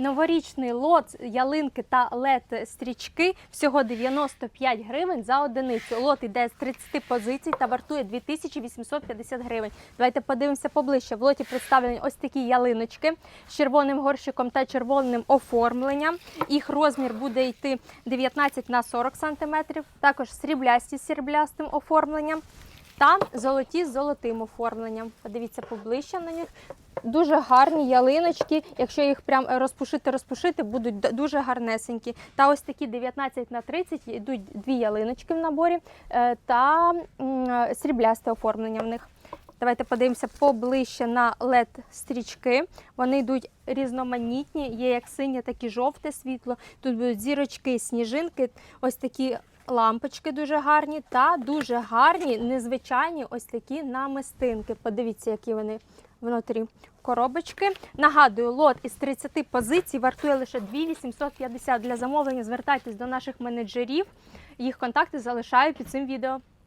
Новорічний лот ялинки та led стрічки всього 95 гривень за одиницю. Лот іде з 30 позицій та вартує 2850 гривень. Давайте подивимося поближче. В лоті представлені ось такі ялиночки з червоним горщиком та червоним оформленням. Їх розмір буде йти 19 на 40 см. Також сріблясті з сріблястим оформленням. Та золоті з золотим оформленням. Подивіться поближче на них. Дуже гарні ялиночки. Якщо їх прям розпушити, розпушити, будуть дуже гарнесенькі. Та ось такі 19 на 30 йдуть дві ялиночки в наборі е, та сріблясте оформлення в них. Давайте подивимося поближче на led стрічки. Вони йдуть різноманітні, є як синє, так і жовте світло. Тут будуть зірочки, сніжинки, ось такі лампочки дуже гарні та дуже гарні, незвичайні ось такі намистинки. Подивіться, які вони внутрі коробочки. Нагадую, лот із 30 позицій вартує лише 2850. Для замовлення звертайтесь до наших менеджерів. Їх контакти залишаю під цим відео.